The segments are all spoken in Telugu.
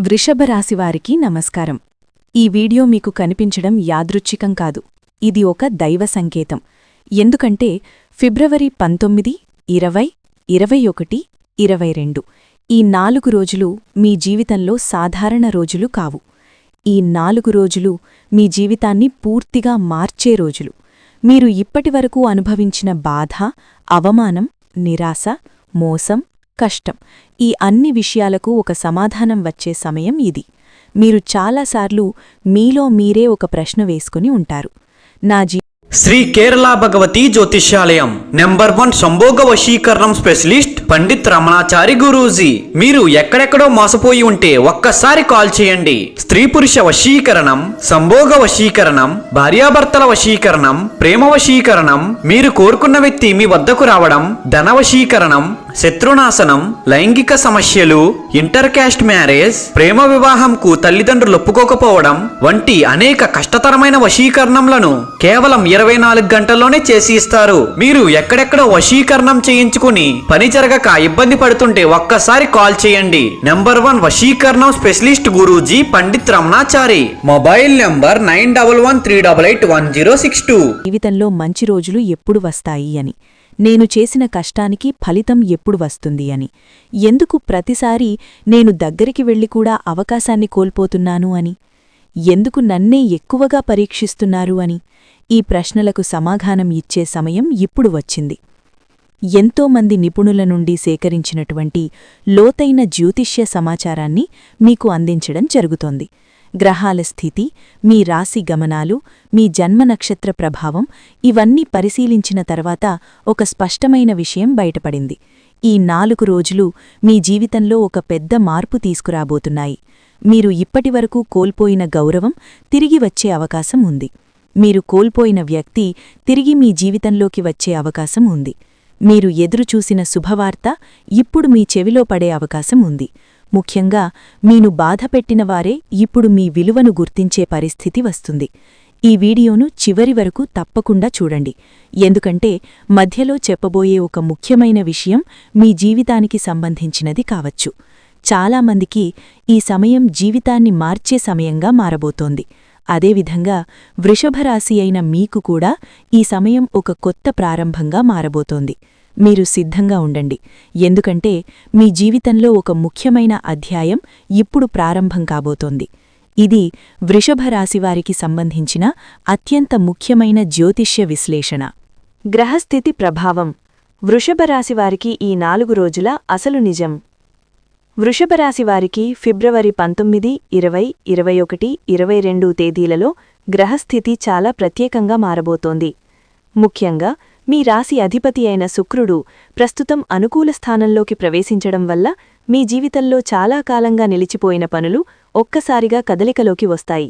వృషభ రాశివారికి నమస్కారం. ఈ వీడియో మీకు కనిపించడం యాదృచ్ఛికం కాదు. ఇది ఒక దైవ సంకేతం. ఎందుకంటే ఫిబ్రవరి పంతొమ్మిది ఇరవై ఇరవై ఒకటి ఇరవై రెండు ఈ నాలుగు రోజులు మీ జీవితంలో సాధారణ రోజులు కావు. ఈ నాలుగు రోజులు మీ జీవితాన్ని పూర్తిగా మార్చే రోజులు. మీరు ఇప్పటివరకు అనుభవించిన బాధ అవమానం నిరాశ మోసం కష్టం. ఈ అన్ని విషయాలకు ఒక సమాధానం వచ్చే సమయం ఇది. మీరు చాలాసార్లు మీలో మీరే ఒక ప్రశ్న వేసుకుని ఉంటారు. నా జీ శ్రీ కేరళ భగవతి జ్యోతిష్యాలయం నెంబర్ వన్ సంభోగ వశీకరణం స్పెషలిస్ట్ పండిత్ రమణాచారి గురూజీ. మీరు ఎక్కడెక్కడో మోసపోయి ఉంటే ఒక్కసారి కాల్ చేయండి. స్త్రీ పురుష వశీకరణం సంభోగ వశీకరణం భార్యాభర్తల వశీకరణం ప్రేమ వశీకరణం మీరు కోరుకున్న వ్యక్తి మీ వద్దకు రావడం ధన వశీకరణం శత్రునాశనం లైంగిక సమస్యలు ఇంటర్ క్యాస్ట్ మ్యారేజ్ ప్రేమ వివాహంకు తల్లిదండ్రులు ఒప్పుకోకపోవడం వంటి అనేక కష్టతరమైన వశీకరణంలను కేవలం ఇరవై నాలుగు గంటల్లోనే చేసి ఇస్తారు. మీరు ఎక్కడెక్కడో వశీకరణం చేయించుకుని పని జరగక ఇబ్బంది పడుతుంటే ఒక్కసారి కాల్ చేయండి. నెంబర్ వన్ వశీకరణం specialist Guruji Pandit Ramanachari. Mobile number nine double one three double eight one zero six two. జీవితంలో మంచి రోజులు ఎప్పుడు వస్తాయి అని. నేను చేసిన కష్టానికి ఫలితం ఎప్పుడు వస్తుంది అని. ఎందుకు ప్రతిసారి నేను దగ్గరికి వెళ్ళి కూడా అవకాశాన్ని కోల్పోతున్నాను అని? ఎందుకు నన్నే ఎక్కువగా పరీక్షిస్తున్నారు అని? ఈ ప్రశ్నలకు సమాధానం ఇచ్చే సమయం ఇప్పుడు వచ్చింది. ఎంతోమంది నిపుణుల నుండి సేకరించినటువంటి లోతైన జ్యోతిష్య సమాచారాన్ని మీకు అందించడం జరుగుతోంది. గ్రహాల స్థితి మీ రాశి గమనాలు మీ జన్మ నక్షత్ర ప్రభావం ఇవన్నీ పరిశీలించిన తర్వాత ఒక స్పష్టమైన విషయం బయటపడింది. ఈ నాలుగు రోజులు మీ జీవితంలో ఒక పెద్ద మార్పు తీసుకురాబోతున్నాయి. మీరు ఇప్పటివరకు కోల్పోయిన గౌరవం తిరిగి వచ్చే అవకాశం ఉంది. మీరు కోల్పోయిన వ్యక్తి తిరిగి మీ జీవితంలోకి వచ్చే అవకాశం ఉంది. మీరు ఎదురుచూసిన శుభవార్త ఇప్పుడు మీ చెవిలో పడే అవకాశం ఉంది. ముఖ్యంగా మీను బాధపెట్టిన వారే ఇప్పుడు మీ విలువను గుర్తించే పరిస్థితి వస్తుంది. ఈ వీడియోను చివరి వరకు తప్పకుండా చూడండి. ఎందుకంటే మధ్యలో చెప్పబోయే ఒక ముఖ్యమైన విషయం మీ జీవితానికి సంబంధించినది కావచ్చు. చాలామందికి ఈ సమయం జీవితాన్ని మార్చే సమయంగా మారబోతోంది. అదేవిధంగా వృషభరాశి అయిన మీకు కూడా ఈ సమయం ఒక కొత్త ప్రారంభంగా మారబోతోంది. మీరు సిద్ధంగా ఉండండి. ఎందుకంటే మీ జీవితంలో ఒక ముఖ్యమైన అధ్యాయం ఇప్పుడు ప్రారంభం కాబోతోంది. ఇది వృషభ రాశివారికి సంబంధించిన అత్యంత ముఖ్యమైన జ్యోతిష్య విశ్లేషణ. గ్రహస్థితి ప్రభావం. వృషభ రాశివారికి ఈ నాలుగు రోజుల అసలు నిజం. వృషభ రాశివారికి ఫిబ్రవరి పంతొమ్మిది ఇరవై ఇరవై ఒకటి ఇరవై రెండు తేదీలలో గ్రహస్థితి చాలా ప్రత్యేకంగా మారబోతోంది. ముఖ్యంగా మీ రాశి అధిపతి అయిన శుక్రుడు ప్రస్తుతం అనుకూల స్థానంలోకి ప్రవేశించడం వల్ల మీ జీవితంలో చాలా కాలంగా నిలిచిపోయిన పనులు ఒక్కసారిగా కదలికలోకి వస్తాయి.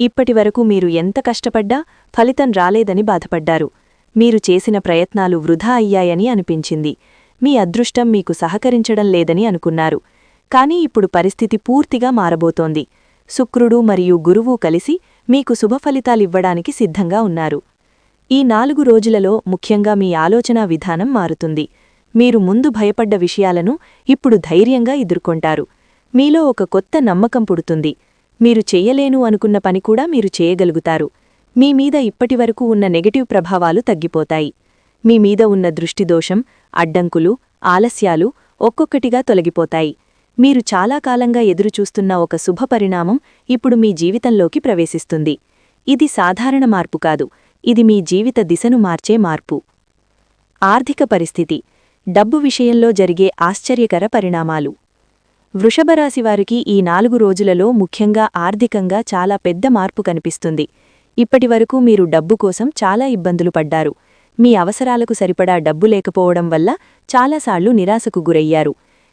ఇప్పటివరకు మీరు ఎంత కష్టపడ్డా ఫలితం రాలేదని బాధపడ్డారు. మీరు చేసిన ప్రయత్నాలు వృధా అయ్యాయని అనిపించింది. మీ అదృష్టం మీకు సహకరించడం లేదని అనుకున్నారు. కానీ ఇప్పుడు పరిస్థితి పూర్తిగా మారబోతోంది. శుక్రుడు మరియు గురువు కలిసి మీకు శుభఫలితాలివ్వడానికి సిద్ధంగా ఉన్నారు. ఈ నాలుగు రోజులలో ముఖ్యంగా మీ ఆలోచనా విధానం మారుతుంది. మీరు ముందు భయపడ్డ విషయాలను ఇప్పుడు ధైర్యంగా ఎదుర్కొంటారు. మీలో ఒక కొత్త నమ్మకం పుడుతుంది. మీరు చెయ్యలేను అనుకున్న పని కూడా మీరు చేయగలుగుతారు. మీ మీద ఇప్పటివరకు ఉన్న నెగటివ్ ప్రభావాలు తగ్గిపోతాయి. మీ మీద ఉన్న దృష్టిదోషం అడ్డంకులు ఆలస్యాలు ఒక్కొక్కటిగా తొలగిపోతాయి. మీరు చాలా కాలంగా ఎదురుచూస్తున్న ఒక శుభపరిణామం ఇప్పుడు మీ జీవితంలోకి ప్రవేశిస్తుంది. ఇది సాధారణ మార్పు కాదు. ఇది మీ జీవిత దిశను మార్చే మార్పు. ఆర్థిక పరిస్థితి డబ్బు విషయంలో జరిగే ఆశ్చర్యకర పరిణామాలు. వృషభరాశివారికి ఈ నాలుగు రోజులలో ముఖ్యంగా ఆర్థికంగా చాలా పెద్ద మార్పు కనిపిస్తుంది. ఇప్పటివరకు మీరు డబ్బు కోసం చాలా ఇబ్బందులు పడ్డారు. మీ అవసరాలకు సరిపడా డబ్బు లేకపోవడం వల్ల చాలాసార్లు నిరాశకు గురయ్యారు.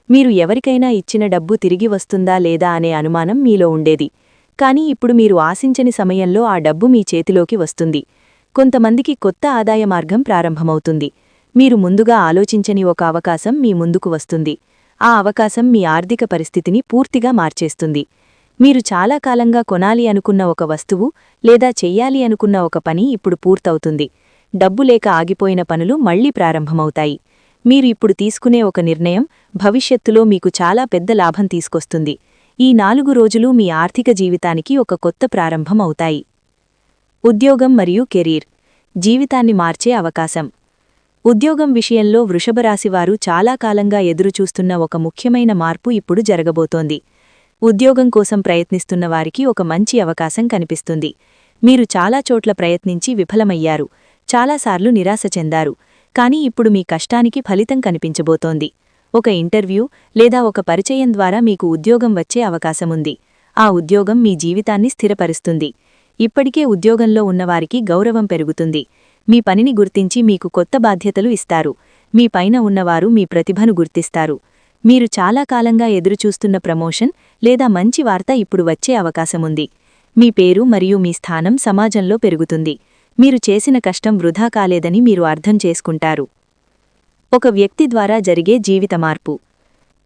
మీరు ఎవరికైనా ఇచ్చిన డబ్బు తిరిగి వస్తుందా లేదా అనే అనుమానం మీలో ఉండేది. కానీ ఇప్పుడు మీరు ఆశించని సమయంలో ఆ డబ్బు మీ చేతిలోకి వస్తుంది. కొంతమందికి కొత్త ఆదాయ మార్గం ప్రారంభమవుతుంది. మీరు ముందుగా ఆలోచించని ఒక అవకాశం మీ ముందుకు వస్తుంది. ఆ అవకాశం మీ ఆర్థిక పరిస్థితిని పూర్తిగా మార్చేస్తుంది. మీరు చాలా కాలంగా కొనాలి అనుకున్న ఒక వస్తువు లేదా చెయ్యాలి అనుకున్న ఒక పని ఇప్పుడు పూర్తవుతుంది. డబ్బు లేక ఆగిపోయిన పనులు మళ్ళీ ప్రారంభమవుతాయి. మీరు ఇప్పుడు తీసుకునే ఒక నిర్ణయం భవిష్యత్తులో మీకు చాలా పెద్ద లాభం తీసుకొస్తుంది. ఈ నాలుగు రోజులు మీ ఆర్థిక జీవితానికి ఒక కొత్త ప్రారంభం అవుతాయి. ఉద్యోగం మరియు కెరీర్. జీవితాన్ని మార్చే అవకాశం. ఉద్యోగం విషయంలో వృషభరాశివారు చాలా కాలంగా ఎదురుచూస్తున్న ఒక ముఖ్యమైన మార్పు ఇప్పుడు జరగబోతోంది. ఉద్యోగం కోసం ప్రయత్నిస్తున్న వారికి ఒక మంచి అవకాశం కనిపిస్తుంది. మీరు చాలా చోట్ల ప్రయత్నించి విఫలమయ్యారు. చాలాసార్లు నిరాశ చెందారు. కానీ ఇప్పుడు మీ కష్టానికి ఫలితం కనిపించబోతోంది. ఒక ఇంటర్వ్యూ లేదా ఒక పరిచయం ద్వారా మీకు ఉద్యోగం వచ్చే అవకాశముంది. ఆ ఉద్యోగం మీ జీవితాన్ని స్థిరపరుస్తుంది. ఇప్పటికే ఉద్యోగంలో ఉన్నవారికి గౌరవం పెరుగుతుంది. మీ పనిని గుర్తించి మీకు కొత్త బాధ్యతలు ఇస్తారు. మీ పైన ఉన్నవారు మీ ప్రతిభను గుర్తిస్తారు. మీరు చాలా కాలంగా ఎదురుచూస్తున్న ప్రమోషన్ లేదా మంచి వార్త ఇప్పుడు వచ్చే అవకాశముంది. మీ పేరు మరియు మీ స్థానం సమాజంలో పెరుగుతుంది. మీరు చేసిన కష్టం వృధా కాలేదని మీరు అర్థం చేసుకుంటారు. ఒక వ్యక్తి ద్వారా జరిగే జీవిత మార్పు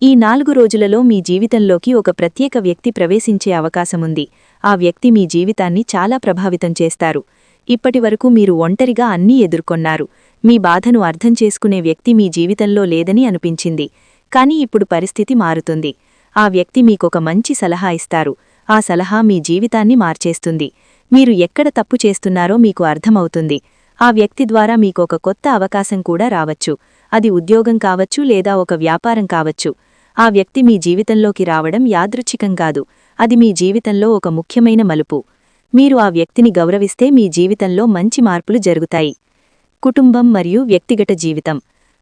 ఈ నాలుగు రోజులలో మీ జీవితంలోకి ఒక ప్రత్యేక వ్యక్తి ప్రవేశించే అవకాశముంది. ఆ వ్యక్తి మీ జీవితాన్ని చాలా ప్రభావితం చేస్తారు. ఇప్పటివరకు మీరు ఒంటరిగా అన్నీ ఎదుర్కొన్నారు. మీ బాధను అర్థం చేసుకునే వ్యక్తి మీ జీవితంలో లేదని అనిపించింది. కాని ఇప్పుడు పరిస్థితి మారుతుంది. ఆ వ్యక్తి మీకొక మంచి సలహా ఇస్తారు. ఆ సలహా మీ జీవితాన్ని మార్చేస్తుంది. మీరు ఎక్కడ తప్పు చేస్తున్నారో మీకు అర్థమవుతుంది. ఆ వ్యక్తి ద్వారా మీకొక కొత్త అవకాశం కూడా రావచ్చు. అది ఉద్యోగం కావచ్చు లేదా ఒక వ్యాపారం కావచ్చు. ఆ వ్యక్తి మీ జీవితంలోకి రావడం యాదృచ్ఛికం కాదు. అది మీ జీవితంలో ఒక ముఖ్యమైన మలుపు. మీరు ఆ వ్యక్తిని గౌరవిస్తే మీ జీవితంలో మంచి మార్పులు జరుగుతాయి. కుటుంబం మరియు వ్యక్తిగత జీవితం.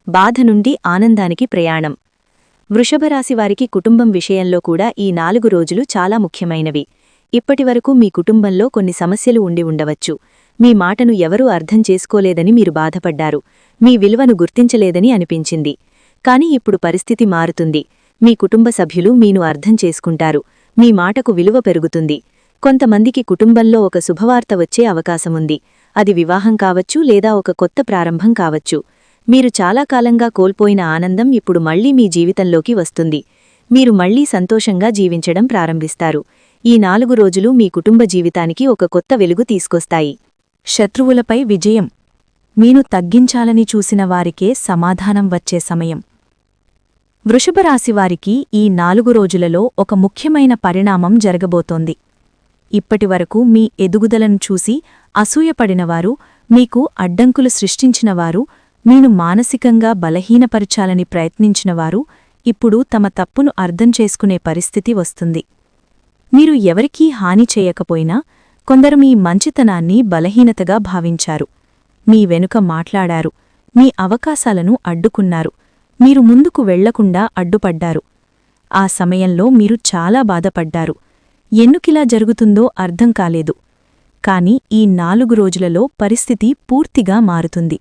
బాధ నుండి ఆనందానికి ప్రయాణం. వృషభరాశివారికి కుటుంబం విషయంలో కూడా ఈ నాలుగు రోజులు చాలా ముఖ్యమైనవి. ఇప్పటివరకు మీ కుటుంబంలో కొన్ని సమస్యలు ఉండి ఉండవచ్చు. మీ మాటను ఎవరూ అర్థం చేసుకోలేదని మీరు బాధపడ్డారు. మీ విలువను గుర్తించలేదని అనిపించింది. కాని ఇప్పుడు పరిస్థితి మారుతుంది. మీ కుటుంబ సభ్యులు మీను అర్థం చేసుకుంటారు. మీ మాటకు విలువ పెరుగుతుంది. కొంతమందికి కుటుంబంలో ఒక శుభవార్త వచ్చే అవకాశముంది. అది వివాహం కావచ్చు లేదా ఒక కొత్త ప్రారంభం కావచ్చు. మీరు చాలా కాలంగా కోల్పోయిన ఆనందం ఇప్పుడు మళ్ళీ మీ జీవితంలోకి వస్తుంది. మీరు మళ్ళీ సంతోషంగా జీవించడం ప్రారంభిస్తారు. ఈ నాలుగు రోజులు మీ కుటుంబ జీవితానికి ఒక కొత్త వెలుగు తీసుకొస్తాయి. శత్రువులపై విజయం. మీను తగ్గించాలని చూసిన వారికే సమాధానం వచ్చే సమయం. వృషభరాశివారికి ఈ నాలుగు రోజులలో ఒక ముఖ్యమైన పరిణామం జరగబోతోంది. ఇప్పటివరకు మీ ఎదుగుదలను చూసి అసూయపడినవారు మీకు అడ్డంకులు సృష్టించినవారు మీను మానసికంగా బలహీనపరచాలని ప్రయత్నించినవారు ఇప్పుడు తమ తప్పును అర్థం చేసుకునే పరిస్థితి వస్తుంది. మీరు ఎవరికీ హాని చేయకపోయినా కొందరు మీ మంచితనాన్ని బలహీనతగా భావించారు. మీ వెనుక మాట్లాడారు. మీ అవకాశాలను అడ్డుకున్నారు. మీరు ముందుకు వెళ్ళకుండా అడ్డుపడ్డారు. ఆ సమయంలో మీరు చాలా బాధపడ్డారు. ఎందుకిలా జరుగుతుందో అర్థం కాలేదు. కాని ఈ నాలుగు రోజులలో పరిస్థితి పూర్తిగా మారుతుంది.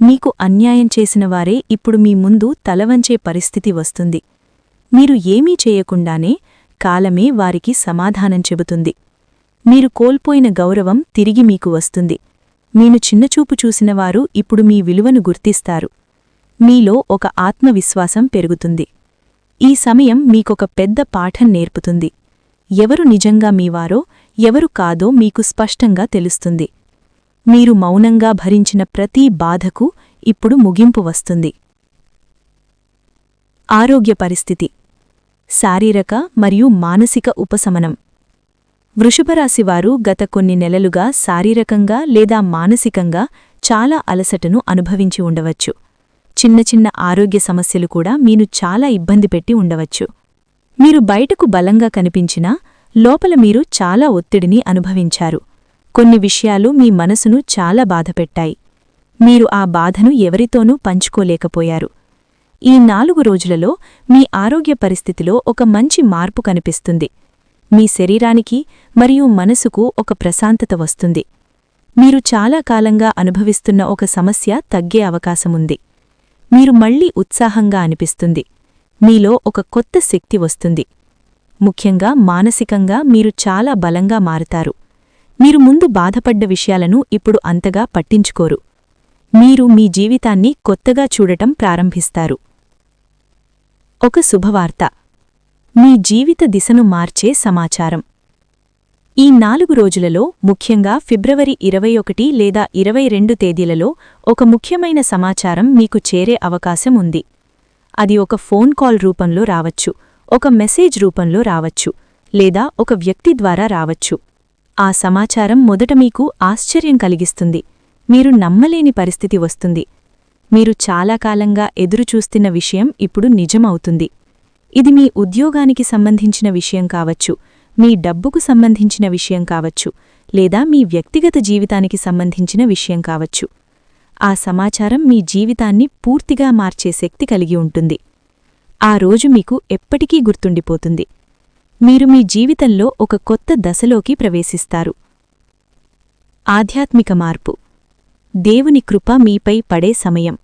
మీకు అన్యాయం చేసినవారే ఇప్పుడు మీ ముందు తలవంచే పరిస్థితి వస్తుంది. మీరు ఏమీ చేయకుండానే కాలమే వారికి సమాధానం చెబుతుంది. మీరు కోల్పోయిన గౌరవం తిరిగి మీకు వస్తుంది. మీను చిన్నచూపు చూసినవారు ఇప్పుడు మీ విలువను గుర్తిస్తారు. మీలో ఒక ఆత్మవిశ్వాసం పెరుగుతుంది. ఈ సమయం మీకొక పెద్ద పాఠం నేర్పుతుంది. ఎవరు నిజంగా మీవారో ఎవరు కాదో మీకు స్పష్టంగా తెలుస్తుంది. మీరు మౌనంగా భరించిన ప్రతి బాధకు ఇప్పుడు ముగింపు వస్తుంది. ఆరోగ్య పరిస్థితి. శారీరక మరియు మానసిక ఉపశమనం. వృషభరాశివారు గత కొన్ని నెలలుగా శారీరకంగా లేదా మానసికంగా చాలా అలసటను అనుభవించి ఉండవచ్చు. చిన్న చిన్న ఆరోగ్య సమస్యలు కూడా మీను చాలా ఇబ్బంది పెట్టి ఉండవచ్చు. మీరు బయటకు బలంగా కనిపించినా లోపల మీరు చాలా ఒత్తిడిని అనుభవించారు. కొన్ని విషయాలు మీ మనసును చాలా బాధపెట్టాయి మీరు ఆ బాధను ఎవరితోనూ పంచుకోలేకపోయారు. ఈ నాలుగు రోజులలో మీ ఆరోగ్య పరిస్థితిలో ఒక మంచి మార్పు కనిపిస్తుంది. మీ శరీరానికి మరియు మనసుకు ఒక ప్రశాంతత వస్తుంది. మీరు చాలా కాలంగా అనుభవిస్తున్న ఒక సమస్య తగ్గే అవకాశముంది. మీరు మళ్ళీ ఉత్సాహంగా అనిపిస్తుంది. మీలో ఒక కొత్త శక్తి వస్తుంది. ముఖ్యంగా మానసికంగా మీరు చాలా బలంగా మారుతారు. మీరు ముందు బాధపడ్డ విషయాలను ఇప్పుడు అంతగా పట్టించుకోరు. మీరు మీ జీవితాన్ని కొత్తగా చూడటం ప్రారంభిస్తారు. ఒక శుభవార్త. మీ జీవిత దిశను మార్చే సమాచారం. ఈ నాలుగు రోజులలో ముఖ్యంగా ఫిబ్రవరి ఇరవై ఒకటి లేదా ఇరవై రెండు తేదీలలో ఒక ముఖ్యమైన సమాచారం మీకు చేరే అవకాశం ఉంది. అది ఒక ఫోన్ కాల్ రూపంలో రావచ్చు ఒక మెసేజ్ రూపంలో రావచ్చు లేదా ఒక వ్యక్తి ద్వారా రావచ్చు. ఆ సమాచారం మొదట మీకు ఆశ్చర్యం కలిగిస్తుంది మీరు నమ్మలేని పరిస్థితి వస్తుంది. మీరు చాలా కాలంగా ఎదురుచూస్తున్న విషయం ఇప్పుడు నిజమవుతుంది. ఇది మీ ఉద్యోగానికి సంబంధించిన విషయం కావచ్చు మీ డబ్బుకు సంబంధించిన విషయం కావచ్చు లేదా మీ వ్యక్తిగత జీవితానికి సంబంధించిన విషయం కావచ్చు. ఆ సమాచారం మీ జీవితాన్ని పూర్తిగా మార్చే శక్తి కలిగి ఉంటుంది. ఆ రోజు మీకు ఎప్పటికీ గుర్తుండిపోతుంది. మీరు మీ జీవితంలో ఒక కొత్త దశలోకి ప్రవేశిస్తారు. ఆధ్యాత్మిక మార్పు. దేవుని కృప మీపై పడే సమయం.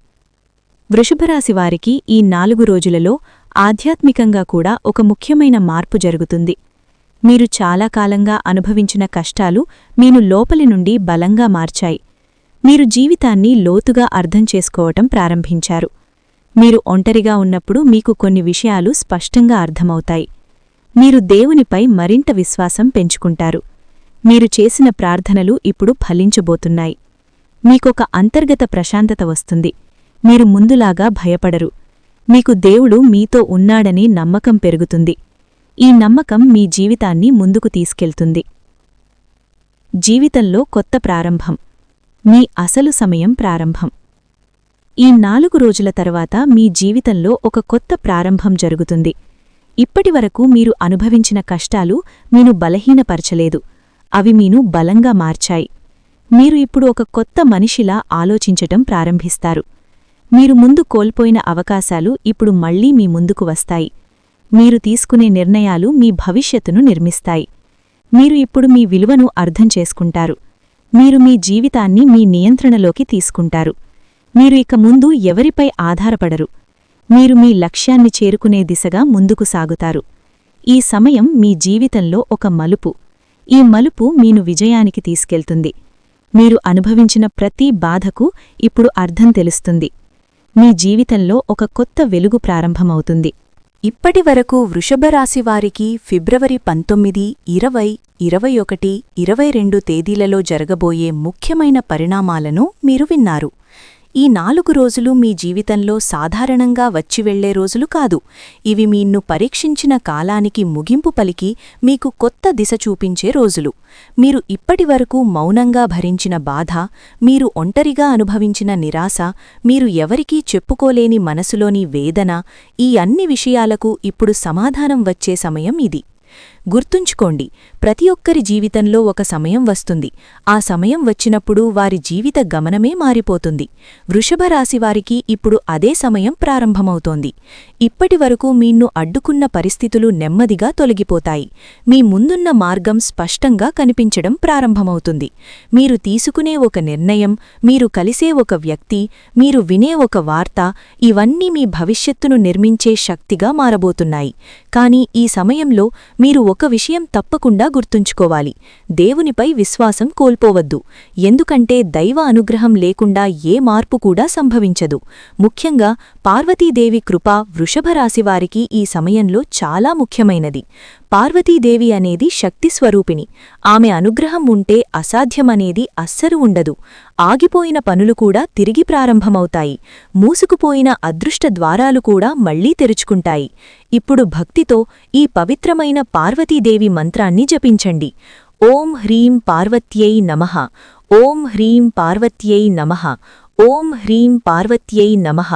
వృషభరాశివారికి ఈ నాలుగు రోజులలో ఆధ్యాత్మికంగా కూడా ఒక ముఖ్యమైన మార్పు జరుగుతుంది. మీరు చాలా కాలంగా అనుభవించిన కష్టాలు మీను లోపలి నుండి బలంగా మార్చాయి. మీరు జీవితాన్ని లోతుగా అర్థం చేసుకోవటం ప్రారంభించారు. మీరు ఒంటరిగా ఉన్నప్పుడు మీకు కొన్ని విషయాలు స్పష్టంగా అర్థమవుతాయి. మీరు దేవునిపై మరింత విశ్వాసం పెంచుకుంటారు. మీరు చేసిన ప్రార్థనలు ఇప్పుడు ఫలించబోతున్నాయి. మీకొక అంతర్గత ప్రశాంతత వస్తుంది. మీరు ముందులాగా భయపడరు. మీకు దేవుడు మీతో ఉన్నాడని నమ్మకం పెరుగుతుంది. ఈ నమ్మకం మీ జీవితాన్ని ముందుకు తీసుకెళ్తుంది. జీవితంలో కొత్త ప్రారంభం. మీ అసలు సమయం ప్రారంభం. ఈ నాలుగు రోజుల తర్వాత మీ జీవితంలో ఒక కొత్త ప్రారంభం జరుగుతుంది. ఇప్పటివరకు మీరు అనుభవించిన కష్టాలు మీను బలహీనపరచలేదు. అవి మీను బలంగా మార్చాయి. మీరు ఇప్పుడు ఒక కొత్త మనిషిలా ఆలోచించటం ప్రారంభిస్తారు. మీరు ముందు కోల్పోయిన అవకాశాలు ఇప్పుడు మళ్ళీ మీ ముందుకు వస్తాయి. మీరు తీసుకునే నిర్ణయాలు మీ భవిష్యత్తును నిర్మిస్తాయి. మీరు ఇప్పుడు మీ విలువను అర్థం చేసుకుంటారు. మీరు మీ జీవితాన్ని మీ నియంత్రణలోకి తీసుకుంటారు. మీరు ఇక ముందు ఎవరిపై ఆధారపడరు. మీరు మీ లక్ష్యాన్ని చేరుకునే దిశగా ముందుకు సాగుతారు. ఈ సమయం మీ జీవితంలో ఒక మలుపు. ఈ మలుపు మీను విజయానికి తీసుకెళ్తుంది. మీరు అనుభవించిన ప్రతి బాధకు ఇప్పుడు అర్థం తెలుస్తుంది. మీ జీవితంలో ఒక కొత్త వెలుగు ప్రారంభమవుతుంది. ఇప్పటివరకు వృషభరాశివారికి ఫిబ్రవరి పంతొమ్మిది ఇరవై ఇరవై ఒకటి ఇరవై రెండు తేదీలలో జరగబోయే ముఖ్యమైన పరిణామాలను మీరు విన్నారు. ఈ నాలుగు రోజులు మీ జీవితంలో సాధారణంగా వచ్చి వెళ్ళే రోజులు కాదు. ఇవి మీన్ను పరీక్షించిన కాలానికి ముగింపు పలికి మీకు కొత్త దిశ చూపించే రోజులు. మీరు ఇప్పటివరకు మౌనంగా భరించిన బాధ మీరు ఒంటరిగా అనుభవించిన నిరాశ మీరు ఎవరికీ చెప్పుకోలేని మనసులోని వేదన ఈ అన్ని విషయాలకు ఇప్పుడు సమాధానం వచ్చే సమయం ఇది. గుర్తుంచుకోండి ప్రతి ఒక్కరి జీవితంలో ఒక సమయం వస్తుంది. ఆ సమయం వచ్చినప్పుడు వారి జీవిత గమనమే మారిపోతుంది. వృషభ రాశివారికి ఇప్పుడు అదే సమయం ప్రారంభమవుతోంది. ఇప్పటివరకు మీన్ను అడ్డుకున్న పరిస్థితులు నెమ్మదిగా తొలగిపోతాయి. మీ ముందున్న మార్గం స్పష్టంగా కనిపించడం ప్రారంభమవుతుంది. మీరు తీసుకునే ఒక నిర్ణయం మీరు కలిసే ఒక వ్యక్తి మీరు వినే ఒక వార్త ఇవన్నీ మీ భవిష్యత్తును నిర్మించే శక్తిగా మారబోతున్నాయి. కానీ ఈ సమయంలో మీరు ఒక విషయం తప్పకుండా గుర్తుంచుకోవాలి. దేవునిపై విశ్వాసం కోల్పోవద్దు. ఎందుకంటే దైవ అనుగ్రహం లేకుండా ఏ మార్పు కూడా సంభవించదు. ముఖ్యంగా పార్వతీదేవి కృప వృషభరాశివారికి ఈ సమయంలో చాలా ముఖ్యమైనది. పార్వతీదేవి అనేది శక్తి స్వరూపిణి. ఆమె అనుగ్రహం ఉంటే అసాధ్యమనేది అస్సరు ఉండదు. ఆగిపోయిన పనులు కూడా తిరిగి ప్రారంభమవుతాయి. మూసుకుపోయిన అదృష్ట ద్వారాలు కూడా మళ్ళీ తెరుచుకుంటాయి. ఇప్పుడు భక్తితో ఈ పవిత్రమైన పార్వతీదేవి మంత్రాన్ని జపించండి. ఓం హ్రీం పార్వత్యై నమః. ఓం హ్రీం పార్వత్యై నమః. ఓం హ్రీం పార్వత్యై నమః.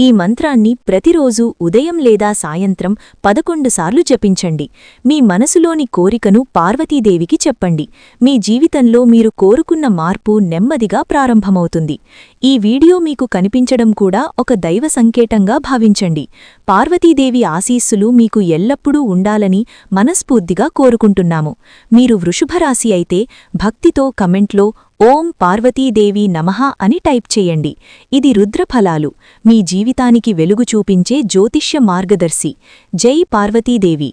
ఈ మంత్రాన్ని ప్రతిరోజూ ఉదయం లేదా సాయంత్రం పదకొండు సార్లు జపించండి. మీ మనసులోని కోరికను పార్వతీదేవికి చెప్పండి. మీ జీవితంలో మీరు కోరుకున్న మార్పు నెమ్మదిగా ప్రారంభమవుతుంది. ఈ వీడియో మీకు కనిపించడం కూడా ఒక దైవ సంకేతంగా భావించండి. పార్వతీదేవి ఆశీస్సులు మీకు ఎల్లప్పుడూ ఉండాలని మనస్ఫూర్తిగా కోరుకుంటున్నాము. మీరు వృషభరాశి అయితే భక్తితో కమెంట్లో ఓం పార్వతీదేవి నమః అని టైప్ చేయండి. ఇది రుద్రఫలాలు. మీ జీవితానికి వెలుగు చూపించే జ్యోతిష్య మార్గదర్శి. జై పార్వతీదేవి.